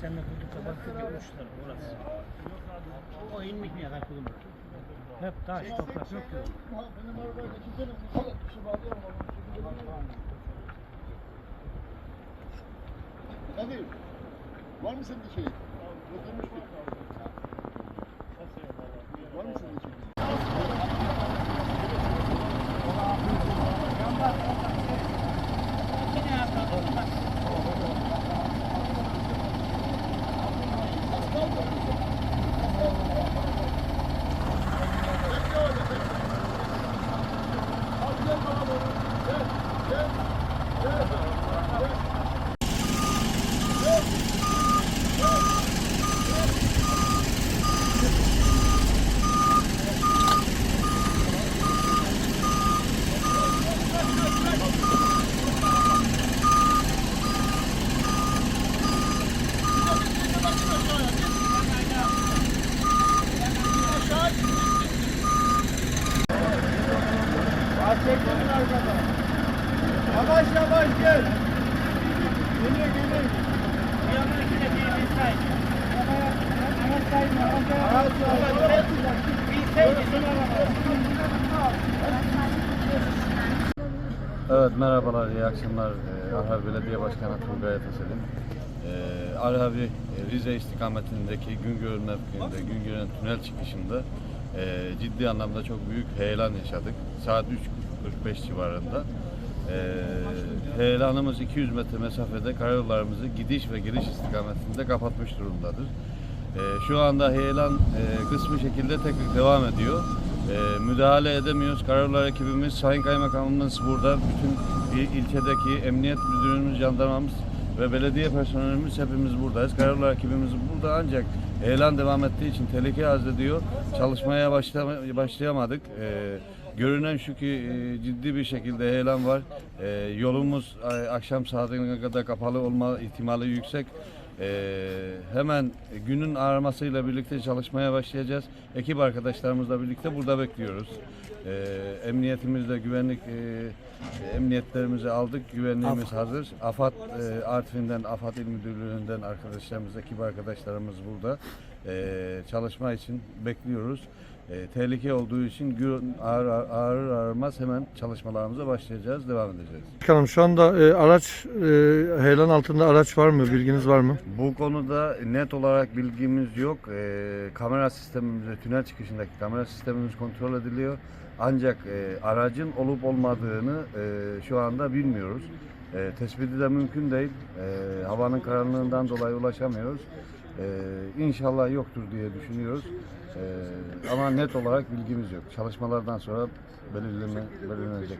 Seninle bulduk da baktık ya uçlar orası. O inmiş mi da kulübü? Hep taş, toprak yok ki. Benim arabaya bir şey bağlayalım. Kadir, var mı sende şey? Oturmuş mu? Var Çekilin arkadaşlar. Yavaş yavaş gel. Geliyor geliyor. Evet merhabalar, iyi akşamlar. Ee, Arhavi Belediye Başkanı Turgay Ataselim. Ee, Arhavi e, Rize istikametindeki Güngör mevkiinde, Güngör'ün tünel çıkışında e, ciddi anlamda çok büyük heyelan yaşadık. Saat 3.45 civarında. E, heyelanımız 200 metre mesafede karayollarımızı gidiş ve giriş istikametinde kapatmış durumdadır. E, şu anda heyelan e, kısmi şekilde tekrar devam ediyor. E, müdahale edemiyoruz. Karayollar ekibimiz, Sayın Kaymakamımız burada. Bütün il- ilçedeki emniyet müdürümüz, jandarmamız ve belediye personelimiz hepimiz buradayız. Karayollar ekibimiz burada ancak heyelan devam ettiği için tehlike arz ediyor. Çalışmaya başlayamadık. E, görünen şu ki e, ciddi bir şekilde heyelan var. E, yolumuz e, akşam saatine kadar kapalı olma ihtimali yüksek. Ee, hemen günün ağarmasıyla birlikte çalışmaya başlayacağız. Ekip arkadaşlarımızla birlikte burada bekliyoruz. Ee, emniyetimizde güvenlik e, emniyetlerimizi aldık. Güvenliğimiz hazır. AFAD e, Artvin'den, AFAD İl Müdürlüğü'nden arkadaşlarımız, ekip arkadaşlarımız burada. Ee, çalışma için bekliyoruz. Ee, tehlike olduğu için gün ağır ağır ağırmaz hemen çalışmalarımıza başlayacağız, devam edeceğiz. Başkanım şu anda e, araç e, heyelan altında araç var mı? Bilginiz var mı? Bu konuda net olarak bilgimiz yok. Ee, kamera sistemimiz, tünel çıkışındaki kamera sistemimiz kontrol ediliyor. Ancak e, aracın olup olmadığını e, şu anda bilmiyoruz. E, tespiti de mümkün değil. E, havanın karanlığından dolayı ulaşamıyoruz. E, inşallah yoktur diye düşünüyoruz. E, ama net olarak bilgimiz yok. Çalışmalardan sonra belirlenecek.